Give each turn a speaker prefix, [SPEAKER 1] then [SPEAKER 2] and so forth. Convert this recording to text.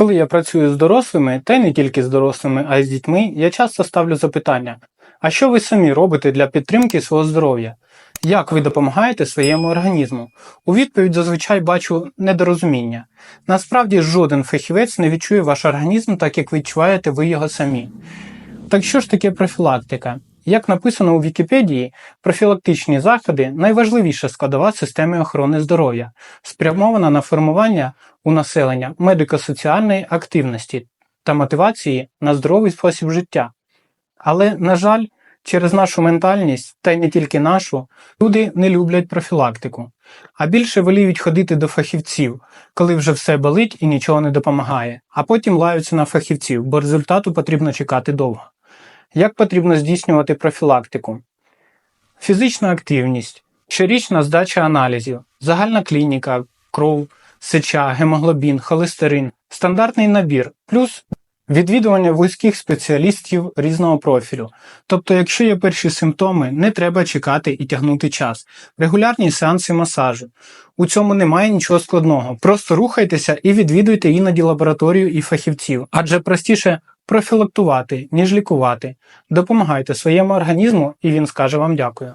[SPEAKER 1] Коли я працюю з дорослими, та й не тільки з дорослими, а й з дітьми, я часто ставлю запитання: а що ви самі робите для підтримки свого здоров'я? Як ви допомагаєте своєму організму? У відповідь зазвичай бачу недорозуміння. Насправді жоден фахівець не відчує ваш організм так, як відчуваєте ви його самі. Так що ж таке профілактика? Як написано у Вікіпедії, профілактичні заходи найважливіша складова системи охорони здоров'я, спрямована на формування у населення медико-соціальної активності та мотивації на здоровий спосіб життя. Але, на жаль, через нашу ментальність, та й не тільки нашу, люди не люблять профілактику, а більше воліють ходити до фахівців, коли вже все болить і нічого не допомагає, а потім лаються на фахівців, бо результату потрібно чекати довго. Як потрібно здійснювати профілактику? Фізична активність, щорічна здача аналізів, загальна клініка, кров, сеча, гемоглобін, холестерин, стандартний набір, плюс відвідування вузьких спеціалістів різного профілю. Тобто, якщо є перші симптоми, не треба чекати і тягнути час. Регулярні сеанси масажу. У цьому немає нічого складного. Просто рухайтеся і відвідуйте іноді лабораторію і фахівців, адже простіше профілактувати, ніж лікувати. Допомагайте своєму організму, і він скаже вам дякую.